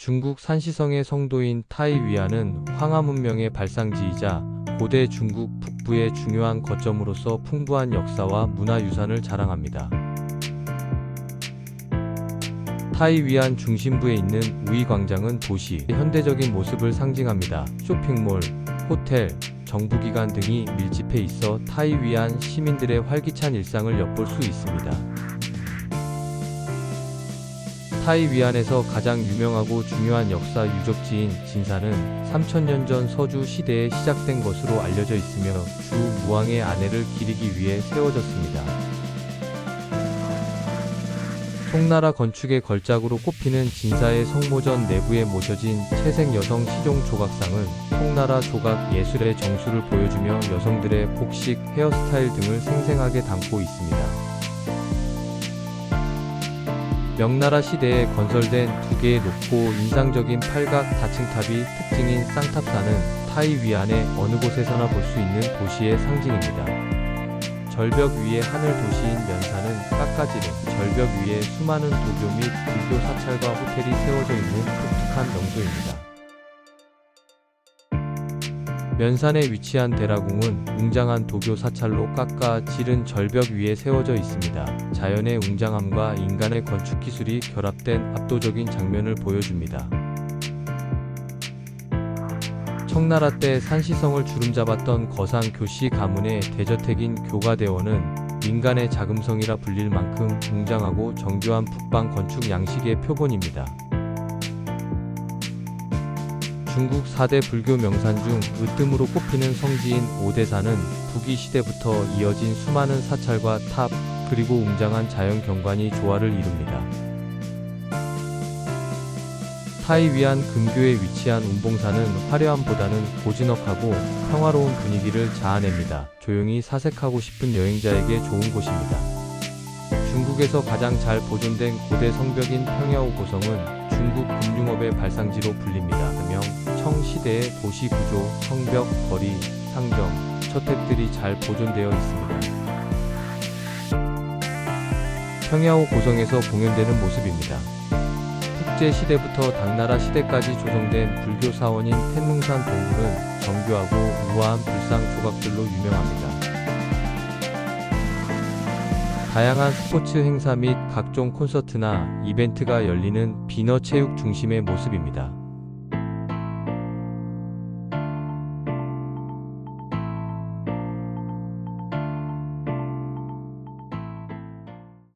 중국 산시성의 성도인 타이위안은 황하 문명의 발상지이자 고대 중국 북부의 중요한 거점으로서 풍부한 역사와 문화유산을 자랑합니다. 타이위안 중심부에 있는 우이광장은 도시, 현대적인 모습을 상징합니다. 쇼핑몰, 호텔, 정부기관 등이 밀집해 있어 타이위안 시민들의 활기찬 일상을 엿볼 수 있습니다. 타이 위안에서 가장 유명하고 중요한 역사 유적지인 진사는 3000년 전 서주 시대에 시작된 것으로 알려져 있으며 주 무왕의 아내를 기리기 위해 세워졌습니다. 송나라 건축의 걸작으로 꼽히는 진사의 성모전 내부에 모셔진 채색 여성 시종 조각상은 송나라 조각 예술의 정수를 보여주며 여성들의 복식, 헤어스타일 등을 생생하게 담고 있습니다. 명나라 시대에 건설된 두 개의 높고 인상적인 팔각 다층탑이 특징인 쌍탑산은 타이 위안의 어느 곳에서나 볼 수 있는 도시의 상징입니다. 절벽 위에 하늘 도시인 면사는 깎아지른 절벽 위에 수많은 도교 및 불교 사찰과 호텔이 세워져 있는 독특한 명소입니다. 면산에 위치한 대라궁은 웅장한 도교 사찰로 깎아 지른 절벽 위에 세워져 있습니다. 자연의 웅장함과 인간의 건축 기술이 결합된 압도적인 장면을 보여줍니다. 청나라 때 산시성을 주름잡았던 거상 교시 가문의 대저택인 교가대원은 민간의 자금성이라 불릴 만큼 웅장하고 정교한 북방 건축 양식의 표본입니다. 중국 4대 불교 명산 중 으뜸으로 꼽히는 성지인 오대산은 부기 시대부터 이어진 수많은 사찰과 탑, 그리고 웅장한 자연 경관이 조화를 이룹니다. 타이위안 근교에 위치한 운봉산은 화려함보다는 고즈넉하고 평화로운 분위기를 자아냅니다. 조용히 사색하고 싶은 여행자에게 좋은 곳입니다. 중국에서 가장 잘 보존된 고대 성벽인 평야오 고성은 중국 금융업의 발상지로 불립니다. 명, 청 시대의 도시 구조, 성벽, 거리, 상점, 저택들이 잘 보존되어 있습니다. 평야오 고성에서 공연되는 모습입니다. 국제 시대부터 당나라 시대까지 조성된 불교 사원인 텐뭉산 동굴은 정교하고 우아한 불상 조각들로 유명합니다. 다양한 스포츠 행사 및 각종 콘서트나 이벤트가 열리는 비너 체육 중심의 모습입니다.